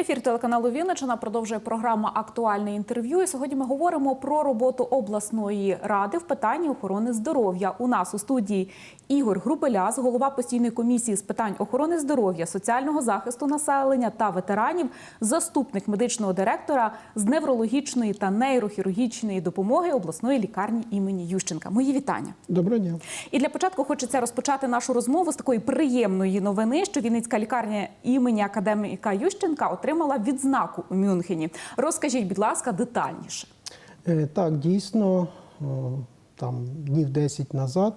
Ефір телеканалу Вінничина продовжує програма Актуальне інтерв'ю. І сьогодні ми говоримо про роботу обласної ради в питанні охорони здоров'я. У нас у студії Ігор Грубеляс, голова постійної комісії з питань охорони здоров'я, соціального захисту населення та ветеранів, заступник медичного директора з неврологічної та нейрохірургічної допомоги обласної лікарні імені Ющенка. Мої вітання. Доброго дня. І для початку хочеться розпочати нашу розмову з такої приємної новини, що Вінницька лікарня імені академіка Ющенка отримала відзнаку у Мюнхені. Розкажіть, будь ласка, детальніше. Е, Так, дійсно, там днів 10 назад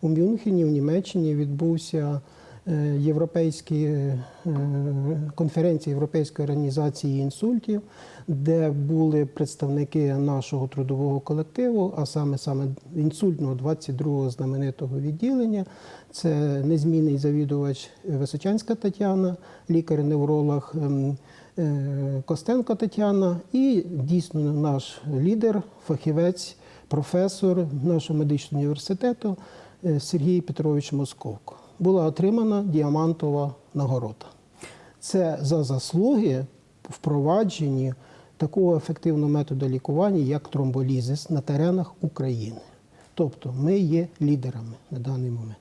у Мюнхені, в Німеччині, відбувся е, європейський е, Європейської організації інсультів, де були представники нашого трудового колективу, а саме саме інсультного 22-го знаменитого відділення. Це незмінний завідувач Височанська Тетяна, лікар-невролог. ем, е, Костенко Тетяна і дійсно наш лідер, фахівець, професор нашого медичного університету Сергій Петрович Московко. Була отримана діамантова нагорода. Це за заслуги впровадженні такого ефективного методу лікування, як тромболізис на теренах України. Тобто ми є лідерами на даний момент.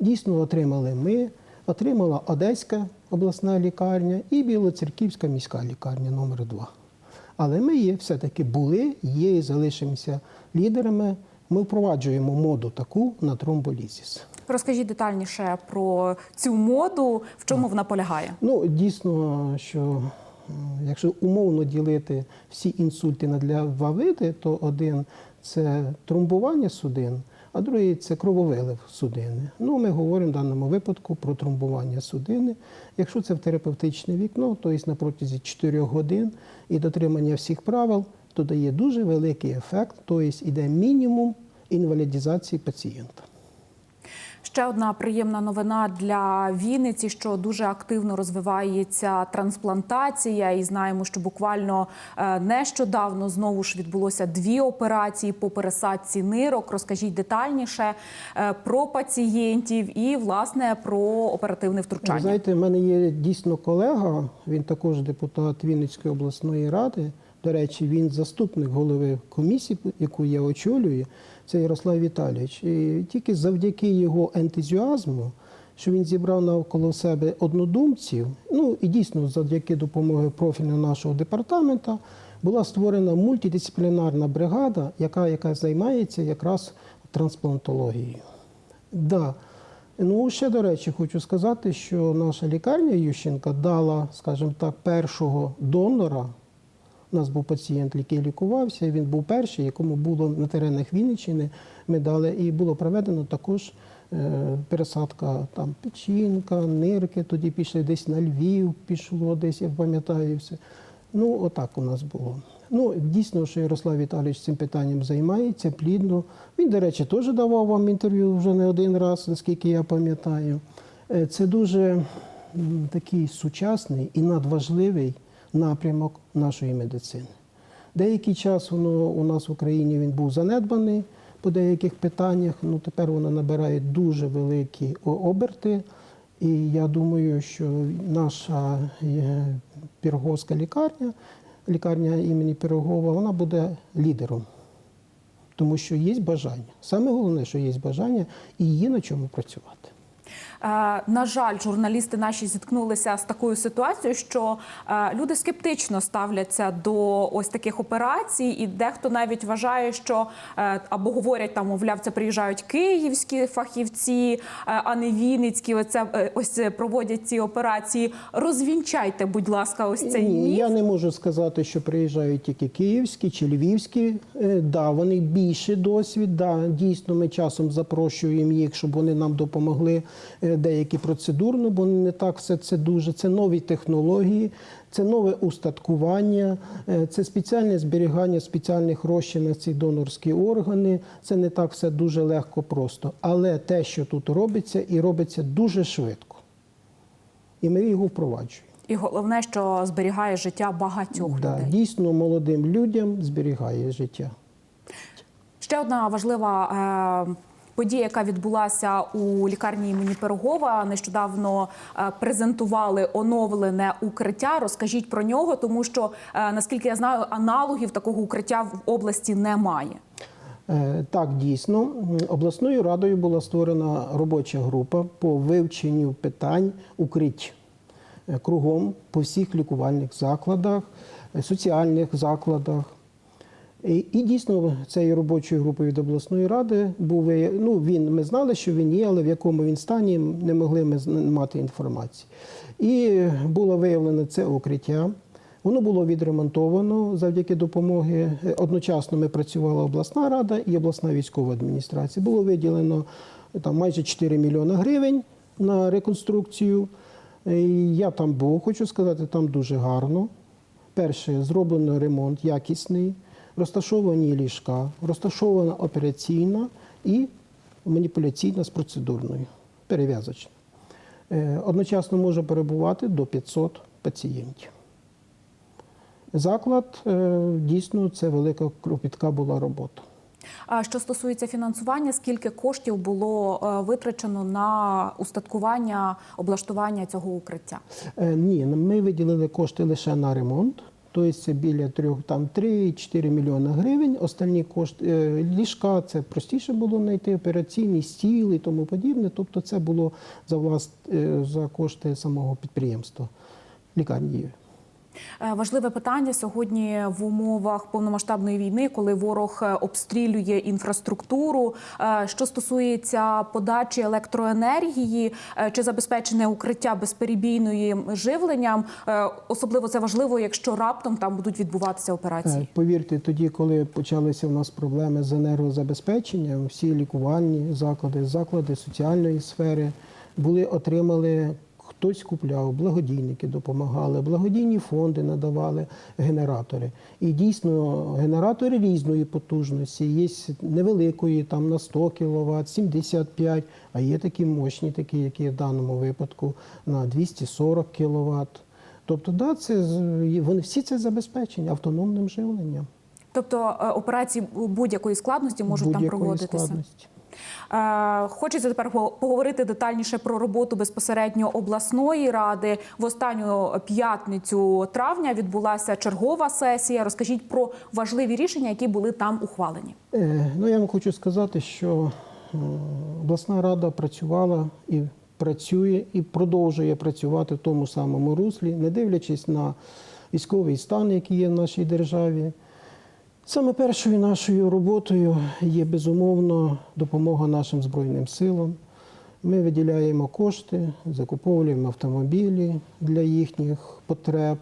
Дійсно, отримали ми, отримала Одеська обласна лікарня і Білоцерківська міська лікарня номер 2 Але ми є, все-таки були, є і залишимося лідерами. Ми впроваджуємо моду таку на тромболізис. Розкажіть детальніше про цю моду, в чому вона полягає. Ну, дійсно, що якщо умовно ділити всі інсульти на два види, то один це тромбування судин, а другий це крововилив судини. Ну, ми говоримо в даному випадку про тромбування судини. Якщо це в терапевтичне вікно, то на протязі 4 годин і дотримання всіх правил, то дає дуже великий ефект, тобто йде мінімум інвалідізації пацієнта. Ще одна приємна новина для Вінниці, що дуже активно розвивається трансплантація, і знаємо, що буквально е, нещодавно знову ж відбулося дві операції по пересадці нирок. Розкажіть детальніше е, про пацієнтів і власне про оперативне Ви втручання. знаєте, в мене є дійсно колега, він також депутат Вінницької обласної ради. До речі, він заступник голови комісії, яку я очолюю, це Ярослав Віталійович. І тільки завдяки його ентузіазму, що він зібрав навколо себе однодумців, ну і дійсно завдяки допомоги профільного нашого департамента, була створена мультидисциплінарна бригада, яка, яка займається якраз трансплантологією. Да. Ну, ще до речі, хочу сказати, що наша лікарня Ющенка дала, скажімо так, першого донора. У нас був пацієнт, який лікувався. Він був перший, якому було на теренах Вінниччини. Ми дали і було проведено також е, пересадка там печінка, нирки. Тоді пішли десь на Львів, пішло десь, я пам'ятаю все. Ну, отак у нас було. Ну, дійсно, що Ярослав Віталійович цим питанням займається плідно. Він, до речі, теж давав вам інтерв'ю вже не один раз, наскільки я пам'ятаю. Е, Це дуже такий сучасний і надважливий напрямок нашої медицини. Деякий час воно у нас в Україні він був занедбаний по деяких питаннях. Ну тепер воно набирає дуже великі оберти. І я думаю, що наша е, Піроговська лікарня, лікарня імені Пірогова, вона буде лідером. Тому що є бажання. Саме головне, що є бажання і є на чому працювати. Е, На жаль, журналісти наші зіткнулися з такою ситуацією, що е, люди скептично ставляться до ось таких операцій, і дехто навіть вважає, що е, або говорять там, мовляв, це приїжджають київські фахівці, а не вінницькі. Оце ось проводять ці операції. Розвінчайте, будь ласка, ось цей Ні, міф. я не можу сказати, що приїжджають тільки київські чи львівські. Да, вони більше досвід. Да, дійсно, ми часом запрошуємо їх, щоб вони нам допомогли деякі процедурно, бо не так все це дуже. Це нові технології, це нове устаткування, е, це спеціальне зберігання спеціальних розчин на ці донорські органи. Це не так все дуже легко просто. Але те, що тут робиться, і робиться дуже швидко. І ми його впроваджуємо. І головне, що зберігає життя багатьох Да, людей. дійсно молодим людям зберігає життя. Ще одна важлива е, подія, яка відбулася у лікарні імені Пирогова. Нещодавно е, презентували оновлене укриття. Розкажіть про нього, тому що е, наскільки я знаю, аналогів такого укриття в області немає. Е, Так, дійсно, обласною радою була створена робоча група по вивченню питань укриття кругом по всіх лікувальних закладах, соціальних закладах. І, дійсно цією робочою групою від обласної ради був ну, він. Ми знали, що він є, але в якому він стані не могли ми мати інформації. І було виявлено це укриття. Воно було відремонтовано завдяки допомоги. Е, Одночасно ми працювала обласна рада і обласна військова адміністрація. Було виділено е, там майже 4 мільйони гривень на реконструкцію. Е, Я там був, хочу сказати, там дуже гарно. Перше, зроблено ремонт якісний, розташовані ліжка, розташована операційна і маніпуляційна з процедурною, перев'язочна. Е, Одночасно може перебувати до 500 пацієнтів. Заклад е, дійсно це велика кропітка була робота. А що стосується фінансування, скільки коштів було е, витрачено на устаткування облаштування цього укриття? Ні, ми виділили кошти лише на ремонт. Тобто це біля трьох, 3-4 мільйони гривень. Останні кошти е, ліжка це простіше було знайти, операційні стіл і тому подібне. Тобто це було за влас, е, за кошти самого підприємства лікарні. Е, Важливе питання сьогодні в умовах повномасштабної війни, коли ворог е, обстрілює інфраструктуру. Е, Що стосується подачі електроенергії чи забезпечення укриття безперебійною живленням, особливо це важливо, якщо раптом там будуть відбуватися операції. Повірте, тоді, коли почалися в нас проблеми з енергозабезпеченням, всі лікувальні заклади, заклади соціальної сфери були отримали. Хтось купляв, благодійники допомагали, благодійні фонди надавали генератори. І дійсно генератори різної потужності. Є невеликої, там на 100 кВт, 75, а є такі мощні, такі, які в даному випадку на 240 кВт. Тобто, да, це вони всі це забезпечені автономним живленням. Тобто е, операції будь-якої складності можуть там будь-якої проводитися. складності. Е, Хочеться тепер по- поговорити детальніше про роботу безпосередньо обласної ради. В останню п'ятницю травня відбулася чергова сесія. Розкажіть про важливі рішення, які були там ухвалені. Е, Ну, я вам хочу сказати, що обласна рада працювала і працює, і продовжує працювати в тому самому руслі, не дивлячись на військовий стан, який є в нашій державі. Саме першою нашою роботою є безумовно допомога нашим Збройним силам. Ми виділяємо кошти, закуповуємо автомобілі для їхніх потреб.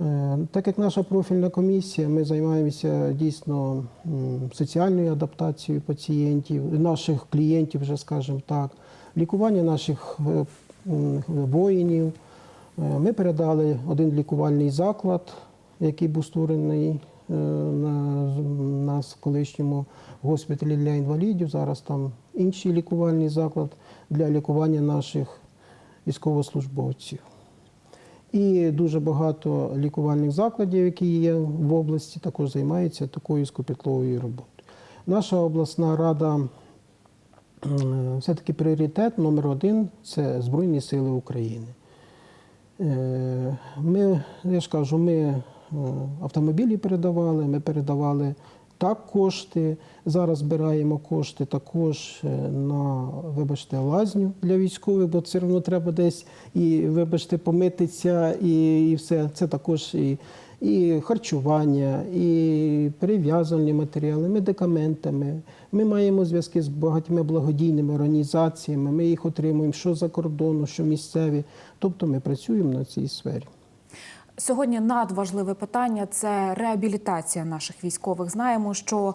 Е, Так як наша профільна комісія, ми займаємося дійсно соціальною адаптацією пацієнтів, наших клієнтів, вже скажімо так, лікування наших е, воїнів. Е, Ми передали один лікувальний заклад, який був створений на з- нас колишньому госпіталі для інвалідів. Зараз там інший лікувальний заклад для лікування наших військовослужбовців. І дуже багато лікувальних закладів, які є в області, також займаються такою скопітловою роботою. Наша обласна рада е, все-таки пріоритет номер один це Збройні Сили України. Е, Ми, я ж кажу, ми е, автомобілі передавали, ми передавали так кошти. Зараз збираємо кошти також е, на, вибачте, лазню для військових, бо все одно треба десь і, вибачте, помитися, і, і все. Це також і, і харчування, і перев'язувальні матеріали, медикаментами. Ми маємо зв'язки з багатьма благодійними організаціями. Ми їх отримуємо що за кордону, що місцеві. Тобто ми працюємо на цій сфері. Сьогодні надважливе питання це реабілітація наших військових. Знаємо, що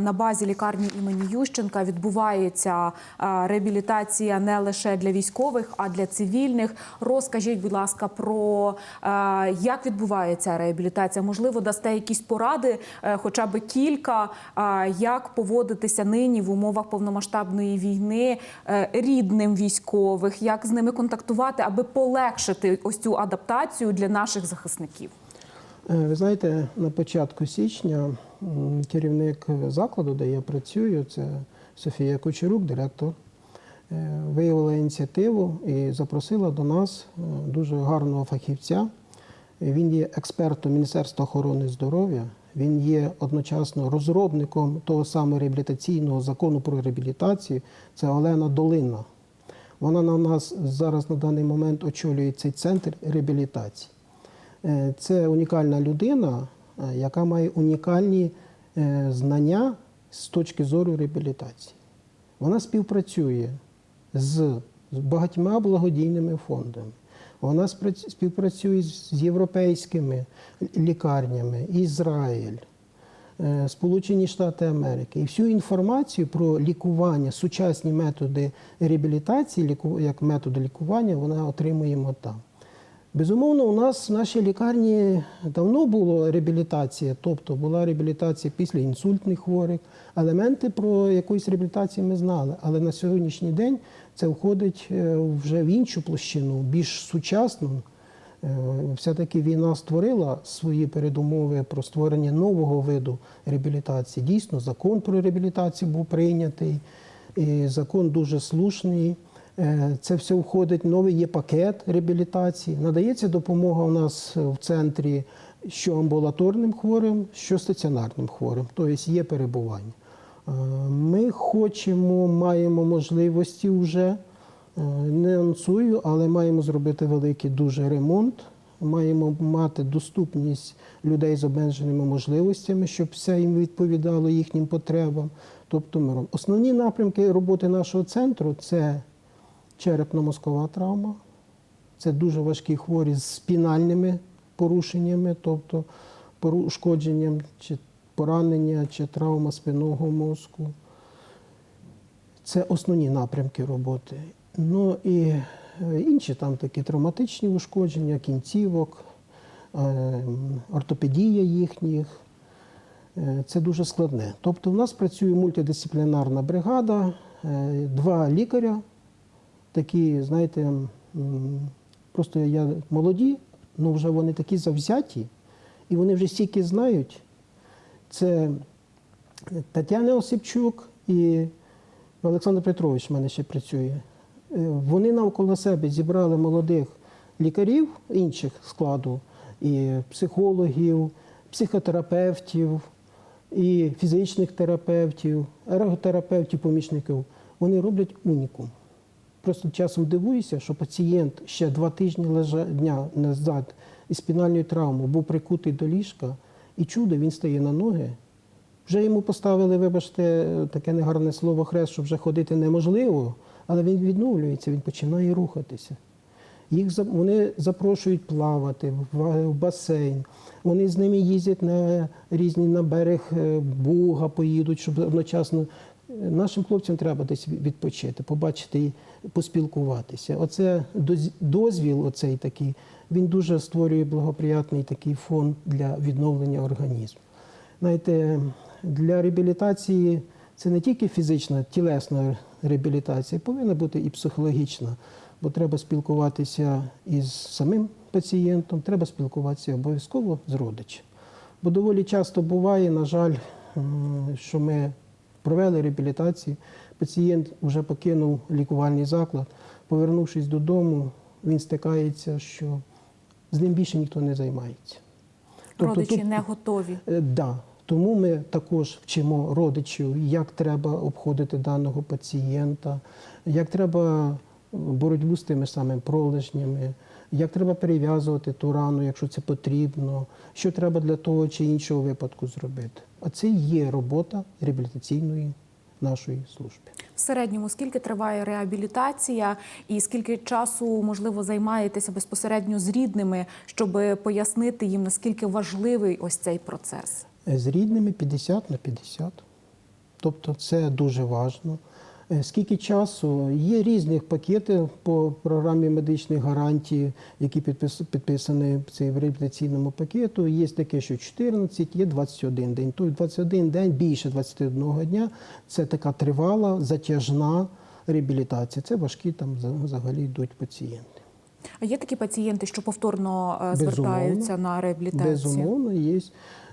на базі лікарні імені Ющенка відбувається реабілітація не лише для військових, а для цивільних. Розкажіть, будь ласка, про як відбувається реабілітація? Можливо, дасте якісь поради, е, хоча б кілька, як поводитися нині в умовах повномасштабної війни е, рідним військових, як з ними контактувати, аби полегшити ось цю адаптацію для наших захисників. Е, Ви знаєте, на початку січня керівник закладу, де я працюю, це Софія Кучерук, директор, е, виявила ініціативу і запросила до нас е, дуже гарного фахівця. Він є експертом Міністерства охорони здоров'я. Він є одночасно розробником того самого реабілітаційного закону про реабілітацію. Це Олена Долина. Вона на нас зараз на даний момент очолює цей центр реабілітації. Е, Це унікальна людина, е, яка має унікальні е, знання з точки зору реабілітації. Вона співпрацює з багатьма благодійними фондами. Вона співпрацює з європейськими лікарнями, Ізраїль, Сполучені Штати Америки. І всю інформацію про лікування, сучасні методи реабілітації, як методи лікування, вона отримуємо там. Безумовно, у нас в нашій лікарні давно була реабілітація, тобто була реабілітація після інсультних хворих. Елементи про якоїсь реабілітації ми знали, але на сьогоднішній день це входить е, вже в іншу площину, більш сучасну. Е, Все-таки війна створила свої передумови про створення нового виду реабілітації. Дійсно, закон про реабілітацію був прийнятий, і закон дуже слушний. Е, Це все входить, новий є пакет реабілітації. Надається допомога у нас в центрі що амбулаторним хворим, що стаціонарним хворим, тобто є перебування. Е, Ми хочемо, маємо можливості вже, е, не анонсую, але маємо зробити великий дуже ремонт. Маємо мати доступність людей з обмеженими можливостями, щоб все їм відповідало їхнім потребам. Тобто. Основні напрямки роботи нашого центру це черепно-мозкова травма, це дуже важкі хворі з спінальними порушеннями, тобто ушкодженням чи поранення, чи травма спинного мозку. Це основні напрямки роботи. Ну і е, інші там такі травматичні ушкодження, кінцівок, е, ортопедія їхніх. Е, Це дуже складне. Тобто, в нас працює мультидисциплінарна бригада, два лікаря, такі, знаєте, просто я молоді, але вже вони такі завзяті, і вони вже стільки знають. Це Тетяна Осипчук і Олександр Петрович в мене ще працює. Е, Вони навколо себе зібрали молодих лікарів інших складу, і психологів, психотерапевтів, і фізичних терапевтів, ерготерапевтів, помічників. Вони роблять унікум. Просто часом дивуюся, що пацієнт ще два тижні лежа дня назад із спінальною травмою був прикутий до ліжка, і чудо він стає на ноги. Вже йому поставили, вибачте, таке негарне слово хрест, що вже ходити неможливо, але він відновлюється, він починає рухатися. Їх вони запрошують плавати в басейн. Вони з ними їздять на різні на берег е, Буга, поїдуть, щоб одночасно е, нашим хлопцям треба десь відпочити, побачити поспілкуватися. Оце дозвіл, оцей такий, він дуже створює благоприятний такий фон для відновлення організму. Знаєте, для реабілітації це не тільки фізична, тілесна реабілітація, повинна бути і психологічна, бо треба спілкуватися із самим пацієнтом, треба спілкуватися обов'язково з родичем. Бо доволі часто буває, на жаль, що ми провели реабілітацію, пацієнт вже покинув лікувальний заклад, повернувшись додому, він стикається, що з ним більше ніхто не займається. Родичі тут- не готові. Е, Да. Тому ми також вчимо родичів, як треба обходити даного пацієнта, як треба боротьбу з тими самими пролежнями, як треба перев'язувати ту рану, якщо це потрібно, що треба для того чи іншого випадку зробити. А це є робота реабілітаційної нашої служби. В середньому скільки триває реабілітація, і скільки часу можливо займаєтеся безпосередньо з рідними, щоб пояснити їм наскільки важливий ось цей процес? З рідними 50 на 50. Тобто це дуже важливо. Е, Скільки часу? Є різні пакети по програмі медичних гарантій, які підпис- підписані в цій реабілітаційному пакету. Є таке, що 14, є 21 день. Тобто 21 день, більше 21 дня це така тривала, затяжна реабілітація. Це важкі там за- взагалі йдуть пацієнти. А є такі пацієнти, що повторно е, Безумовно. звертаються на реабілітацію? Безумовно, є.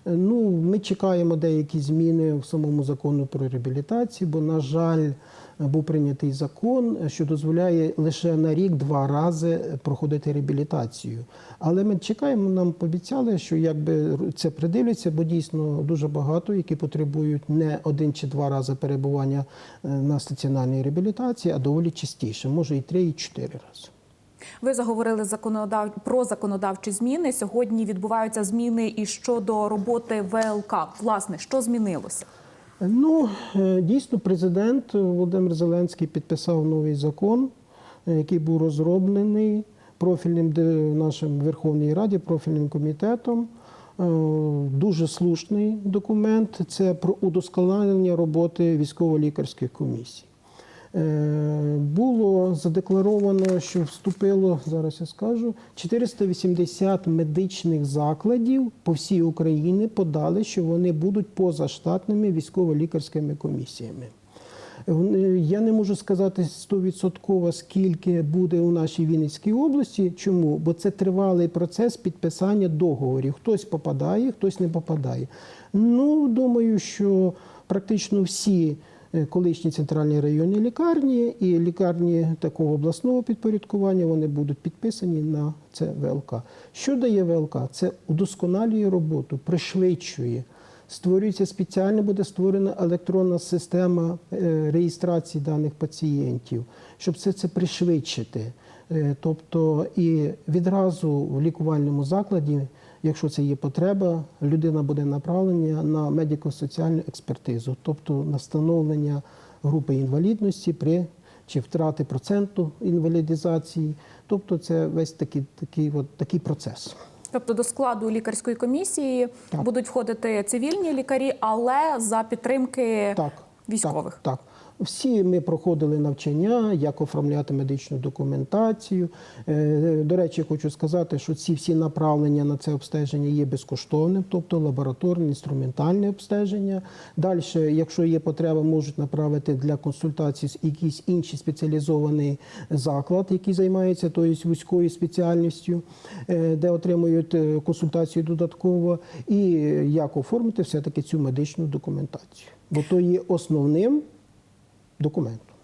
Ну, ми чекаємо деякі зміни в самому закону про реабілітацію, бо, на жаль, був прийнятий закон, що дозволяє лише на рік два рази проходити реабілітацію. Але ми чекаємо, нам пообіцяли, що якби це придивляться, бо дійсно дуже багато, які потребують не один чи два рази перебування е, на стаціонарній реабілітації, а доволі частіше, може і три, і чотири рази. Ви заговорили законодав... про законодавчі зміни. Сьогодні відбуваються зміни і щодо роботи ВЛК. Власне, що змінилося? Ну, е, дійсно, президент Володимир Зеленський підписав новий закон, е, який був розроблений профільним нашим Верховній Раді, профільним комітетом. Е, Дуже слушний документ. Це про удосконалення роботи військово-лікарських комісій. Е, Було задекларовано, що вступило, зараз я скажу, 480 медичних закладів по всій Україні подали, що вони будуть позаштатними військово-лікарськими комісіями. Я не можу сказати стовідсотково, скільки буде у нашій Вінницькій області. Чому? Бо це тривалий процес підписання договорів. Хтось попадає, хтось не попадає. Ну, думаю, що практично всі е, колишні центральні районні лікарні і лікарні такого обласного підпорядкування вони будуть підписані на це ВЛК. Що дає ВЛК? Це удосконалює роботу, пришвидшує. Створюється спеціально, буде створена електронна система е, реєстрації даних пацієнтів, щоб все це пришвидшити. Е, Тобто і відразу в лікувальному закладі, якщо це є потреба, людина буде направлена на медико-соціальну експертизу, тобто на встановлення групи інвалідності при чи втрати проценту інвалідизації. Тобто це весь такий, такий, от, такий процес. Тобто до складу лікарської комісії Так. будуть входити цивільні лікарі, але за підтримки Так, військових. Так, так. Всі ми проходили навчання, як оформляти медичну документацію. Е, До речі, хочу сказати, що ці всі направлення на це обстеження є безкоштовним, тобто лабораторне, інструментальне обстеження. Далі, якщо є потреба, можуть направити для консультації якийсь інший спеціалізований заклад, який займається тою вузькою спеціальністю, е, де отримують е, консультацію додатково, і як оформити все-таки цю медичну документацію. Бо то є основним документом.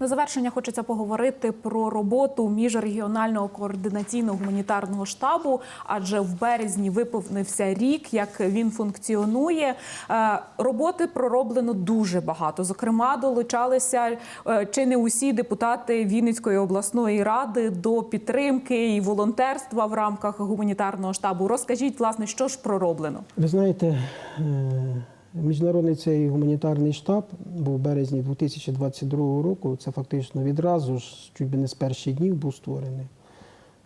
На завершення хочеться поговорити про роботу міжрегіонального координаційного гуманітарного штабу, адже в березні виповнився рік, як він функціонує. Е, Роботи пророблено дуже багато. Зокрема, долучалися е, чи не усі депутати Вінницької обласної ради до підтримки і волонтерства в рамках гуманітарного штабу. Розкажіть, власне, що ж пророблено? Ви знаєте, е, міжнародний цей гуманітарний штаб був в березні 2022 року. Це фактично відразу ж, чуть би не з перших днів був створений.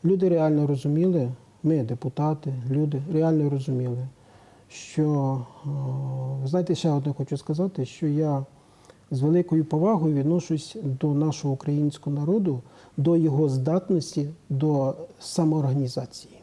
Люди реально розуміли, ми, депутати, люди реально розуміли, що е, ви знаєте, ще одне хочу сказати, що я з великою повагою відношусь до нашого українського народу, до його здатності до самоорганізації.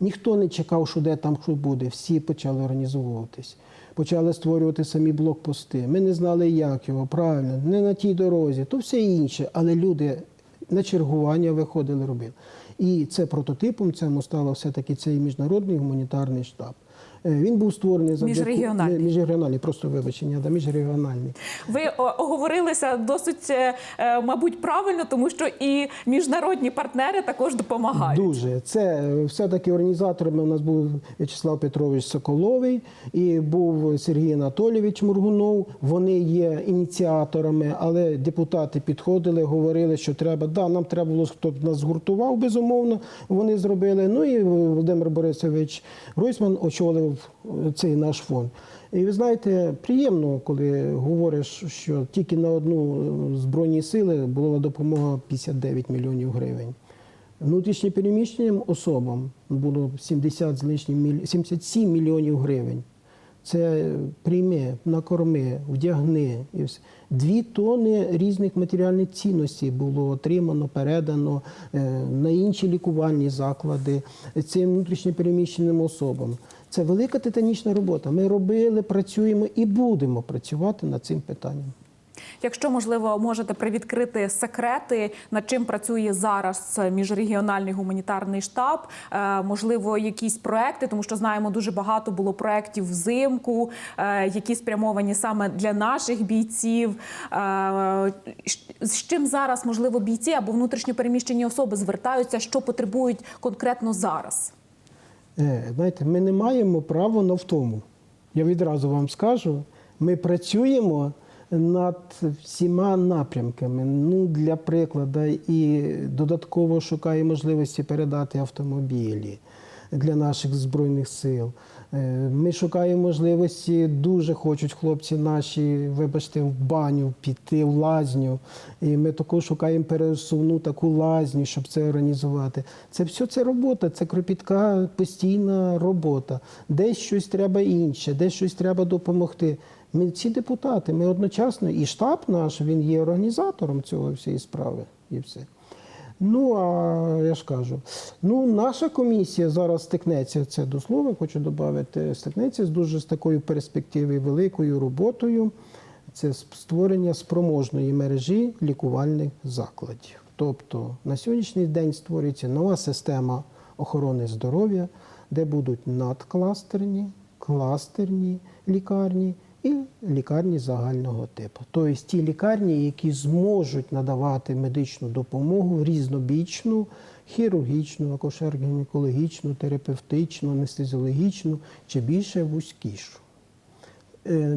Ніхто не чекав, що де там що буде. Всі почали організовуватись, почали створювати самі блокпости. Ми не знали, як його правильно, не на тій дорозі, то все інше. Але люди на чергування виходили, робили. І це прототипом цьому стало все-таки цей міжнародний гуманітарний штаб. Е, Він був створений за Міжрегіональний. міжрегіональний, просто вибачення, да, міжрегіональний. Ви оговорилися досить, е, е, мабуть, правильно, тому що і міжнародні партнери також допомагають. Дуже. Це е, все-таки організаторами у нас був В'ячеслав Петрович Соколовий і був Сергій Анатолійович Мургунов. Вони є ініціаторами, але депутати підходили, говорили, що треба. Да, нам треба було, хто б нас згуртував, безумовно. Вони зробили. Ну і Володимир Борисович Гройсман очолив е, цей наш фонд. І ви знаєте, приємно, коли говориш, що тільки на одну е, збройні сили була допомога 59 мільйонів гривень. Внутрішньо переміщеним особам було 70 з лишнім 77 мільйонів гривень. Це прийми, накорми, вдягни. Дві тони різних матеріальних цінностей було отримано, передано е, на інші лікувальні заклади цим внутрішньо переміщеним особам. Це велика титанічна робота. Ми робили, працюємо і будемо працювати над цим питанням. Якщо можливо можете привідкрити секрети, над чим працює зараз міжрегіональний гуманітарний штаб, е, можливо, якісь проекти, тому що знаємо, дуже багато було проєктів взимку, е, які спрямовані саме для наших бійців. Е, З чим зараз можливо бійці або внутрішньо переміщені особи звертаються, що потребують конкретно зараз? Е, Знаєте, ми не маємо права на втому. Я відразу вам скажу, ми працюємо над всіма напрямками. Ну, для прикладу, і додатково шукає можливості передати автомобілі для наших збройних сил. Е, Ми шукаємо можливості, дуже хочуть хлопці наші, вибачте, в баню піти, в лазню. І ми також шукаємо пересувну таку лазню, щоб це організувати. Це все це робота, це кропітка постійна робота. Десь щось треба інше, десь щось треба допомогти. Ми всі депутати, ми одночасно, і штаб наш він є організатором цього всієї справи. І все. Ну, а я ж кажу, ну, наша комісія зараз стикнеться, це до слова, хочу додати, стикнеться з дуже з такою перспективою, великою роботою. Це створення спроможної мережі лікувальних закладів. Тобто на сьогоднішній день створюється нова система охорони здоров'я, де будуть надкластерні, кластерні лікарні і лікарні загального типу. Тобто ті лікарні, які зможуть надавати медичну допомогу різнобічну, хірургічну, акушер-гінекологічну, терапевтичну, анестезіологічну чи більше вузькішу. Е,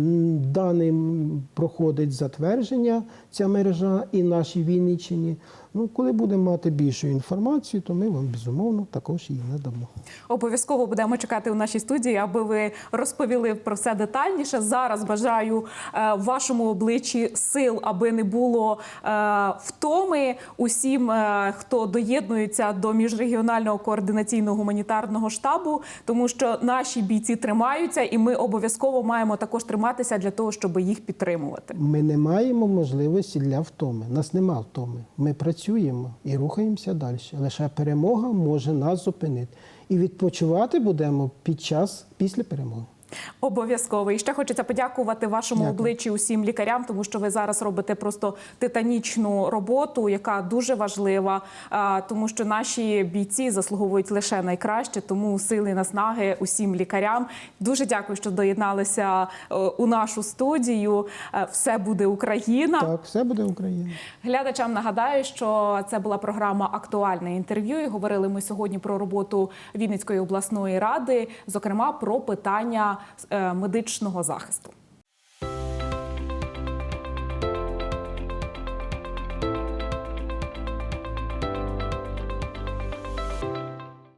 Даним проходить затвердження ця мережа і нашій Вінниччині. Ну, коли будемо мати більшу інформацію, то ми вам безумовно також її надамо. Обов'язково будемо чекати у нашій студії, аби ви розповіли про все детальніше. Зараз бажаю е, вашому обличчі сил, аби не було е, втоми усім, е, хто доєднується до міжрегіонального координаційного гуманітарного штабу, тому що наші бійці тримаються, і ми обов'язково маємо також триматися для того, щоб їх підтримувати. Ми не маємо можливості для втоми. Нас нема втоми. Ми працюємо і рухаємося далі. Лише перемога може нас зупинити. І відпочивати будемо під час після перемоги. Обов'язково. І ще хочеться подякувати вашому Дякую. обличчі усім лікарям, тому що ви зараз робите просто титанічну роботу, яка дуже важлива, тому що наші бійці заслуговують лише найкраще. Тому сили наснаги усім лікарям. Дуже дякую, що доєдналися е, у нашу студію. Е, Все буде Україна. Так, все буде Україна. Глядачам нагадаю, що це була програма Актуальне інтерв'ю. І говорили ми сьогодні про роботу Вінницької обласної ради, зокрема про питання медичного захисту.